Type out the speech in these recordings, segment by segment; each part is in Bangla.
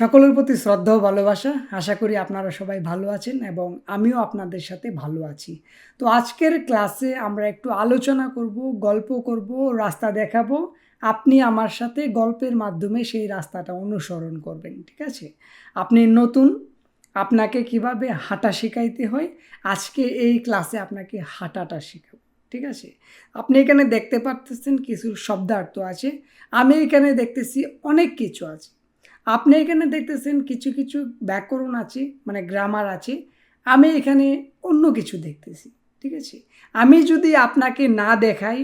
সকলের প্রতি শ্রদ্ধা ও ভালোবাসা। আশা করি আপনারা সবাই ভালো আছেন এবং আমিও আপনাদের সাথে ভালো আছি। তো আজকের ক্লাসে আমরা একটু আলোচনা করব, গল্প করব, রাস্তা দেখাবো। আপনি আমার সাথে গল্পের মাধ্যমে সেই রাস্তাটা অনুসরণ করবেন, ঠিক আছে? আপনি নতুন, আপনাকে কীভাবে হাঁটা শেখাইতে হয়, আজকে এই ক্লাসে আপনাকে হাঁটাটা শেখাবো, ঠিক আছে? আপনি এখানে দেখতে পারতেছেন কিছু শব্দার্থ আছে। আমি এখানে দেখতেছি অনেক কিছু আছে। আপনি এখানে দেখতেছেন কিছু কিছু ব্যাকরণ আছে মানে গ্রামার আছে, আমি এখানে অন্য কিছু দেখতেছি, ঠিক আছে? আমি যদি আপনাকে না দেখাই,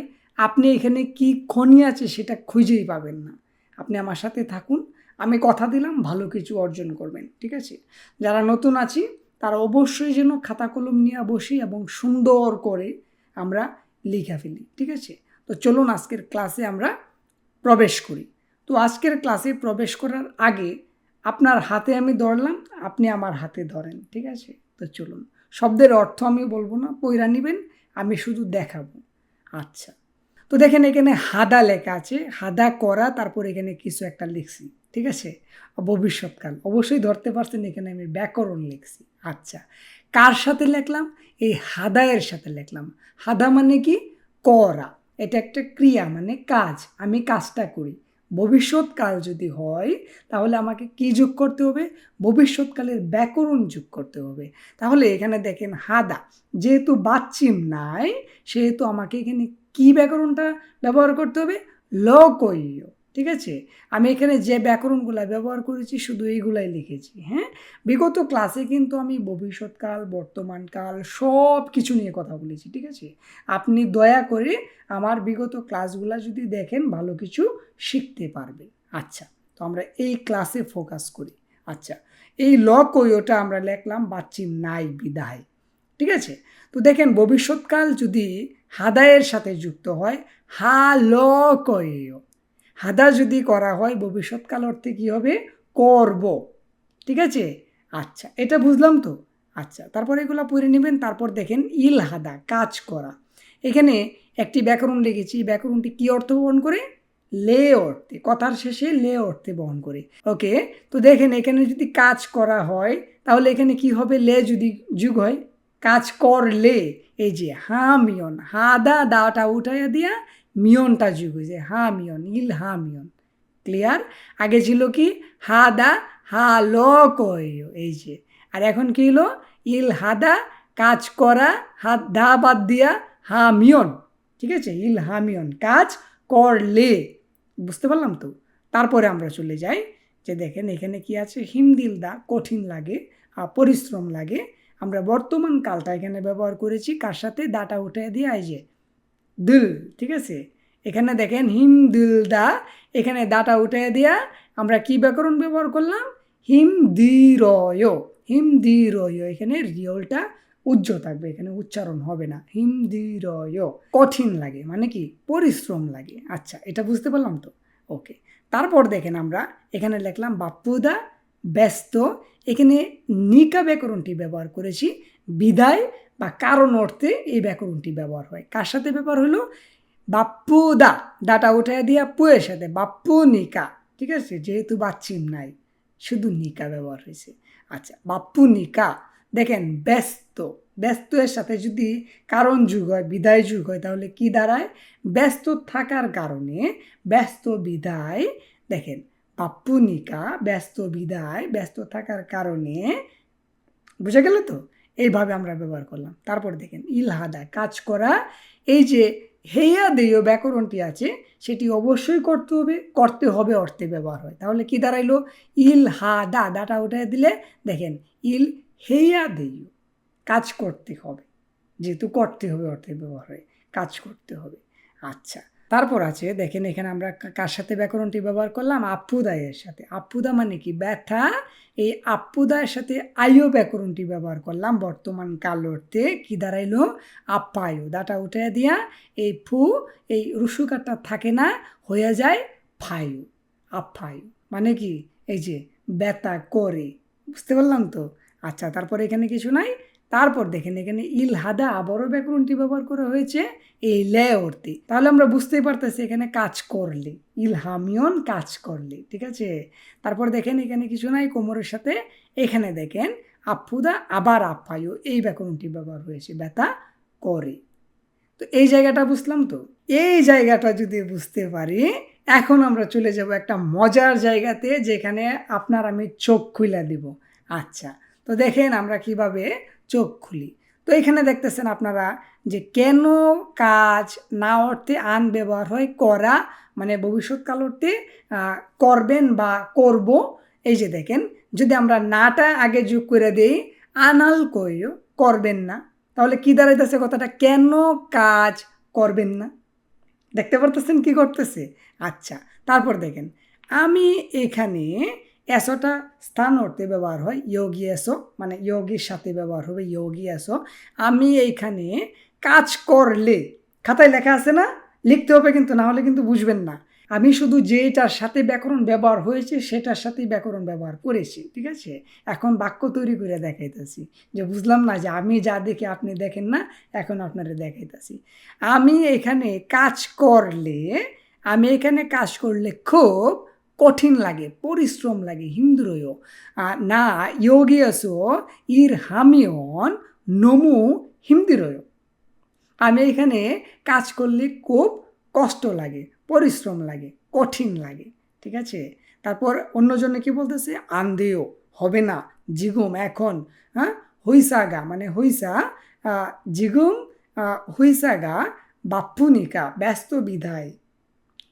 আপনি এখানে কি খনি আছে সেটা খুঁজেই পাবেন না। আপনি আমার সাথে থাকুন, আমি কথা দিলাম, ভালো কিছু অর্জন করবেন, ঠিক আছে? যারা নতুন আছি, তারা অবশ্যই যেন খাতা কলম নিয়ে বসি এবং সুন্দর করে আমরা লিখা ফেলি, ঠিক আছে? তো চলুন আজকের ক্লাসে আমরা প্রবেশ করি। তো আজকের ক্লাসে প্রবেশ করার আগে আপনার হাতে আমি ধরলাম, আপনি আমার হাতে ধরেন, ঠিক আছে? তো চলুন, শব্দের অর্থ আমি বলব না পয়রা নেবেন, আমি শুধু দেখাবো। আচ্ছা তো দেখেন এখানে হাদা লেখা আছে, হাদা করা, তারপর এখানে কিছু একটা লিখছি, ঠিক আছে? ভবিষ্যৎকাল, অবশ্যই ধরতে পারছেন, এখানে আমি ব্যাকরণ লিখছি। আচ্ছা কার সাথে লিখলাম? এই হাদায়ের সাথে লিখলাম। হাদা মানে কি? করা, এটা একটা ক্রিয়া মানে কাজ, আমি কাজটা করি। ভবিষ্যৎকাল যদি হয়, তাহলে আমাকে কি যোগ করতে হবে? ভবিষ্যৎকালের ব্যাকরণ যোগ করতে হবে। তাহলে এখানে দেখেন হাদা, যেহেতু বাচ্চিম নাই, সেহেতু আমাকে এখানে কি ব্যাকরণটা ব্যবহার করতে হবে? লকইয় ঠিক আছে? আমি এখানে যে ব্যাকরণগুলো ব্যবহার করেছি শুধু এইগুলাই লিখেছি হ্যাঁ? বিগত ক্লাসে কিন্তু আমি ভবিষ্যৎকাল, বর্তমানকাল সব কিছু নিয়ে কথা বলেছি, ঠিক আছে? আপনি দয়া করে আমার বিগত ক্লাসগুলো যদি দেখেন ভালো কিছু শিখতে পারবেন। আচ্ছা তো আমরা এই ক্লাসে ফোকাস করি। আচ্ছা এই লকইয়টা আমরা লিখলাম বাচ্চিম নাই বিদায়, ঠিক আছে? তো দেখেন ভবিষ্যৎকাল যদি হাদায়ের সাথে যুক্ত হয়, হা ল কয় হাদা যদি করা হয় ভবিষ্যৎকাল অর্থে কী হবে? করব। ঠিক আছে? আচ্ছা এটা বুঝলাম তো? আচ্ছা তারপর এগুলো পড়ে নেবেন, তারপর দেখেন ইল হাদা, কাজ করা। এখানে একটি ব্যাকরণ লিখেছি ব্যাকরণটি কী অর্থ বহন করে? লে অর্থে, কথার শেষে লে অর্থে বহন করে। ওকে, তো দেখেন এখানে যদি কাজ করা হয়, তাহলে এখানে কি হবে? লে যদি যুগ হয়, কাজ করলে, এই যে হামিয়ন, হাদা দাটা উঠাইয়া দিয়া মিয়নটা যুগ হয়েছে, হা মিয়ন, ইল হা মিয়ন ক্লিয়ার আগে ছিল কি? হা দা, হা ল এই যে। আর এখন কি হলো? ইল হাদা কাজ করা হাত দা বাদ দিয়া, হা মিয়ন, ঠিক আছে? ইল হা মিয়ন, কাজ করলে, বুঝতে পারলাম তো? তারপরে আমরা চলে যাই, যে দেখেন এখানে কি আছে? হিমদিল দা, কঠিন লাগে পরিশ্রম লাগে। আমরা বর্তমান কালটা এখানে ব্যবহার করেছি, কার সাথে? দাটা উঠে দিয়ে, এই যে দিল, ঠিক আছে? এখানে দেখেন হিম দুল দা, এখানে দাটা উঠে দিয়া আমরা কি ব্যাকরণ ব্যবহার করলাম? হিম দি রয়, হিম দি রয়, এখানে রিয়লটা উজ্জ থাকবে, এখানে উচ্চারণ হবে না। হিম দি রয়, কঠিন লাগে মানে কি? পরিশ্রম লাগে। আচ্ছা এটা বুঝতে পারলাম তো? ওকে। তারপর দেখেন আমরা এখানে লিখলাম বাপ্পুদা ব্যস্ত, এখানে নিকা ব্যাকরণটি ব্যবহার করেছি বিদায় বা কারণ অর্থে এই ব্যাকরণটি ব্যবহার হয়। কার সাথে ব্যবহার হলো? বাপ্পু দা। দাটা উঠে দিয়া পুয়ের সাথে। বাপ্পু নিকা। ঠিক আছে? যেহেতু বাচ্চিম নাই, শুধু নিকা ব্যবহার হয়েছে। আচ্ছা বাপ্পু নিকা। দেখেন, ব্যস্ত। ব্যস্ত এর সাথে যদি কারণ যুগ হয়, বিদায় যুগ হয়, তাহলে কি দাঁড়ায়? ব্যস্ত থাকার কারণে ব্যস্ত বিদায়, দেখেন পাপ্পুনিকা ব্যস্ত বিদায়, ব্যস্ত থাকার কারণে, বুঝে গেল তো? এইভাবে আমরা ব্যবহার করলাম। তারপর দেখেন ইলহাদা কাজ করা, এই যে হেয়া দেয় ব্যাকরণটি আছে, সেটি অবশ্যই করতে হবে করতে হবে অর্থে ব্যবহার হয়। তাহলে কি দাঁড়াইলো? ইল হা দা দাটা উঠে দিলে, দেখেন, ইল হেয়া দেয়, কাজ করতে হবে, যেহেতু করতে হবে অর্থে ব্যবহার হয়, কাজ করতে হবে। আচ্ছা তারপর আছে, দেখেন এখানে আমরা কার সাথে ব্যাকরণটি ব্যবহার করলাম? আপ্পুদায়ের সাথে। আপ্পুদা মানে কি? ব্যথা। এই আপ্পুদায়ের সাথে আয়ো ব্যাকরণটি ব্যবহার করলাম। বর্তমান কাল অর্থে কি দাঁড়াইলো? আপ্পায়ু দাটা উঠে দিয়া এই ফু, এই রুসুকারটা থাকে না হয়ে যায় ফায়ু। আপ্পায়ু। মানে কি? এই যে ব্যথা করে। বুঝতে পারলাম তো? আচ্ছা তারপরে এখানে কিছু নাই। তারপর দেখেন এখানে ইলহাদা আবারও ব্যাকরণটি ব্যবহার করা হয়েছে, এই লে অর্থে তাহলে আমরা বুঝতেই পারতেছি এখানে কাজ করলে ইলহামিয়ন কাজ করলে, ঠিক আছে? তারপর দেখেন এখানে কিছু নাই, কোমরের সাথে, এখানে দেখেন আফুদা আবার আপ্যায়ু এই ব্যাকরণটি ব্যবহার হয়েছে, ব্যথা করে। তো এই জায়গাটা বুঝলাম তো? এই জায়গাটা যদি বুঝতে পারি, এখন আমরা চলে যাব একটা মজার জায়গাতে, যেখানে আপনার আমি চোখ খুলে দিব। আচ্ছা তো দেখেন আমরা কীভাবে চোখ খুলি। তো এখানে দেখতেছেন আপনারা যে কেন কাজ না অর্থে আন ব্যবহার হয়, করা মানে ভবিষ্যৎকাল অর্থে করবেন বা করব। এই যে দেখেন, যদি আমরা নাটা আগে যোগ করে দিই, আনাল কইও, করবেন না। তাহলে কি দাঁড়াইতেছে কথাটা? কেন কাজ করবেন না? দেখতে পারতেছেন কি করতেছে? আচ্ছা তারপর দেখেন, আমি এখানে এসোটা স্থান অর্থে ব্যবহার হয় ইয়োগী এসো মানে ইয়োগীর সাথে ব্যবহার হবে ইয়োগী এসো। আমি এইখানে কাজ করলে, খাতায় লেখা আছে না? লিখতে হবে কিন্তু, না হলে কিন্তু বুঝবেন না। আমি শুধু যেটার সাথে ব্যাকরণ ব্যবহার হয়েছে, সেটার সাথেই ব্যাকরণ ব্যবহার করেছি, ঠিক আছে? এখন বাক্য তৈরি করে দেখাইতেছি। যে বুঝলাম না যে আমি যা দেখি আপনি দেখেন না, এখন আপনারা দেখাইতেছি। আমি এখানে কাজ করলে, আমি এখানে কাজ করলে খুব কঠিন লাগে, পরিশ্রম লাগে হিন্দ্রয় না ইয়োগিয়াসো ইর হামিয়ন নমু হিন্দিরয় আমি এখানে কাজ করলে খুব কষ্ট লাগে, পরিশ্রম লাগে, কঠিন লাগে, ঠিক আছে? তারপর অন্যজনে কি বলতেছে? আন্দেও হবে না, জিগুম, এখন হ্যাঁ হুইসাগা মানে হইসা জিগুম হুইসাগা বাপ্পুনিকা, ব্যস্ত বিধায়।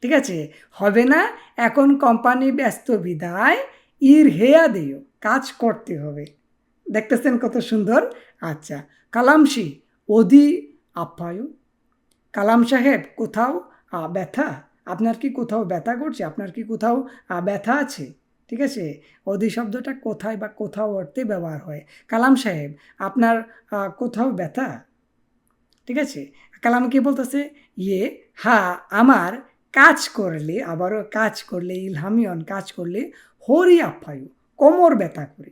ঠিক আছে? হবে না, এখন কোম্পানি ব্যস্ত বিদায়, ইর হেয়া দিও, কাজ করতে হবে। দেখতেছেন কত সুন্দর? আচ্ছা কালামশি অধি আপ্যায়ু কালাম সাহেব, কোথাও ব্যথা? আপনার কি কোথাও ব্যথা করছে? আপনার কি কোথাও ব্যথা আছে? ঠিক আছে? অধি শব্দটা কোথায় বা কোথাও অর্থে ব্যবহার হয়। কালাম সাহেব, আপনার কোথাও ব্যথা? ঠিক আছে? কালাম কি বলতেছে? ইয়ে হা, আমার কাজ করলে, আবারও কাজ করলে ইলহামিয়ন কাজ করলে হরি আপ্যায়ু কোমর ব্যথা করে।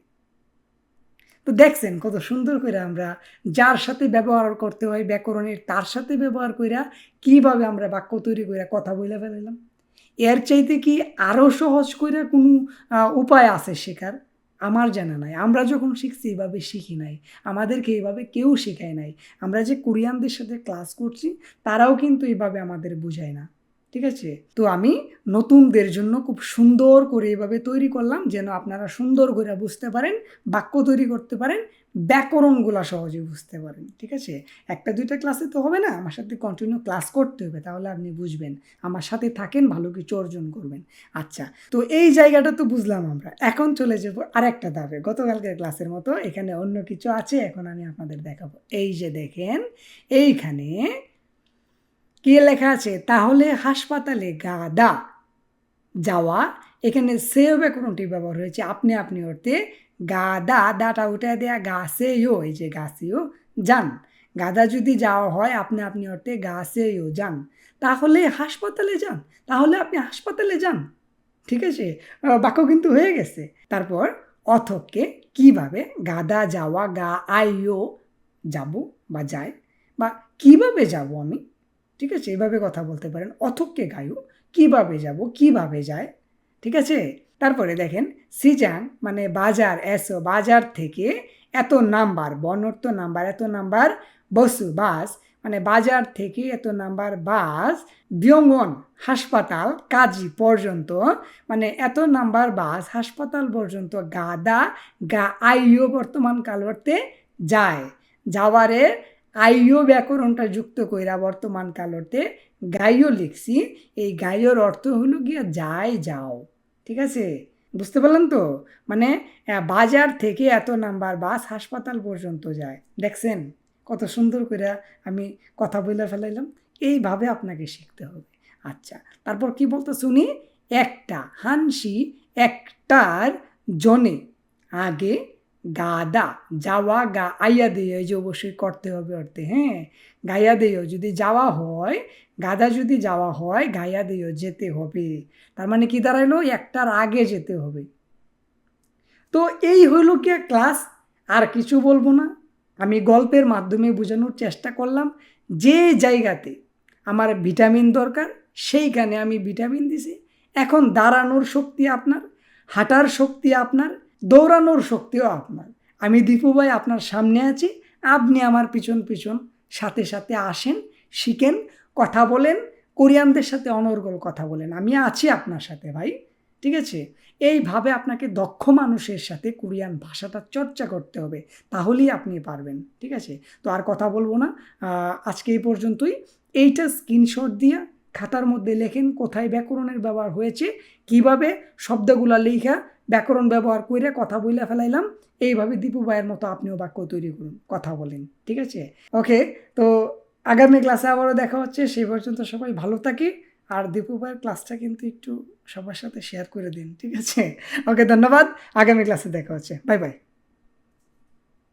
তো দেখছেন কত সুন্দর করে আমরা যার সাথে ব্যবহার করতে হয় ব্যাকরণের, তার সাথে ব্যবহার কইরা কীভাবে আমরা বাক্য তৈরি করে কথা বলে ফেলাইলাম। এর চাইতে কি আরও সহজ করে কোনো উপায় আছে শেখার? আমার জানা নাই। আমরা যখন শিখছি এইভাবে শিখি নাই। আমাদেরকে এইভাবে কেউ শেখায় নাই। আমরা যে কোরিয়ানদের সাথে ক্লাস করছি, তারাও কিন্তু এইভাবে আমাদের বোঝায় না। ঠিক আছে? তো আমি নতুনদের জন্য খুব সুন্দর করে এভাবে তৈরি করলাম যেন আপনারা সুন্দর করে বুঝতে পারেন, বাক্য তৈরি করতে পারেন, ব্যাকরণগুলা সহজে বুঝতে পারেন, ঠিক আছে? একটা দুইটা ক্লাসে তো হবে না, আমার সাথে কন্টিনিউ ক্লাস করতে হবে, তাহলে আপনি বুঝবেন। আমার সাথে থাকেন, ভালো কিছু অর্জন করবেন। আচ্ছা তো এই জায়গাটা তো বুঝলাম আমরা। এখন চলে যাব আরেকটা ধাপে। গতকালকের ক্লাসের মতো এখানে অন্য কিছু আছে, এখন আমি আপনাদের দেখাবো। এই যে দেখেন, এইখানে কি লেখা আছে? তাহলে হাসপাতালে গাদা। যাওয়া, এখানে সেও ব্যাকরণটি ব্যবহার হয়েছে। আপনি আপনি অর্থে গাদা, দাটা উঠে দেয়া গাছেও এই যে গাছেও যান। গাদা যদি যাওয়া হয়, আপনি আপনি অর্থে গাছেও যান। তাহলে হাসপাতালে যান। তাহলে আপনি হাসপাতালে যান। ঠিক আছে? বাক্য কিন্তু হয়ে গেছে। তারপর, অথককে কীভাবে গাদা যাওয়া, গা আইও, যাব বা যায় বা কীভাবে যাব আমি? ঠিক আছে? এভাবে কথা বলতে পারেন। অথককে গায়ু, কীভাবে যাব, কীভাবে যায়, ঠিক আছে? তারপরে দেখেন সিজান মানে বাজার, এসো, বাজার থেকে এত নাম্বার বনর্থ নাম্বার, এত নাম্বার বসু, বাস মানে বাজার থেকে এত নাম্বার বাস, বিয়ঙ্গন, হাসপাতাল, কাজী পর্যন্ত মানে এত নাম্বার বাস, হাসপাতাল পর্যন্ত গাদা, গা আইও বর্তমান কাল যায়। যাওয়ারে আইও ব্যাকরণটা যুক্ত কইরা বর্তমান কালতে গাইও লিখছি। এই গাইওর অর্থ হলো গিয়া যায় যাও। ঠিক আছে? বুঝতে পারলেন তো? মানে বাজার থেকে এত নাম্বার বাস হাসপাতাল পর্যন্ত যায়। দেখছেন? কত সুন্দর করে আমি কথা বলে ফেলাইলাম। এইভাবে আপনাকে শিখতে হবে। আচ্ছা তারপর কি বলতো শুনি একটা, হানসি একটার জনে। আগে গাদা, যাওয়া গা, আইয়া দিয়ে যে অবশ্যই করতে হবে অর্থে হ্যাঁ? গাইয়া দিও, যদি যাওয়া হয়, গাদা যদি যাওয়া হয়, গাইয়া দিও, যেতে হবে। তার মানে কি দাঁড়াইলো? একটার আগে যেতে হবে। তো এই হইল কি ক্লাস? আর কিছু বলব না। আমি গল্পের মাধ্যমে বোঝানোর চেষ্টা করলাম। যে জায়গাতে আমার ভিটামিন দরকার, সেইখানে আমি ভিটামিন দিছি। এখন দাঁড়ানোর শক্তি আপনার, হাঁটার শক্তি আপনার দৌড়ানোর শক্তিও আপনার। আমি দীপু ভাই আপনার সামনে আছি। আপনি আমার পিছন পিছন সাথে সাথে আসেন, শিখেন, কথা বলেন, কোরিয়ানদের সাথে অনর্গল কথা বলেন। আমি আছি আপনার সাথে ভাই, ঠিক আছে? এইভাবে আপনাকে দক্ষ মানুষের সাথে কোরিয়ান ভাষাটা চর্চা করতে হবে, তাহলেই আপনি পারবেন, ঠিক আছে? তো আর কথা বলব না। আজকে এই পর্যন্তই। এইটা স্ক্রিনশট দিয়ে খাতার মধ্যে লেখেন কোথায় ব্যাকরণের ব্যবহার হয়েছে, কীভাবে শব্দগুলা লেখা ব্যাকরণ ব্যবহার করে কথা বইলে ফেলাইলাম। এইভাবে দীপু ভাইয়ের মতো আপনিও বাক্য তৈরি করুন, কথা বলেন, ঠিক আছে? ওকে, তো আগামী ক্লাসে আবারও দেখা হচ্ছে, সেই পর্যন্ত সবাই ভালো থাকি, আর দীপু ভাইয়ের ক্লাসটা কিন্তু একটু সবার সাথে শেয়ার করে দিন, ঠিক আছে? ওকে, ধন্যবাদ, আগামী ক্লাসে দেখা হচ্ছে বাই বাই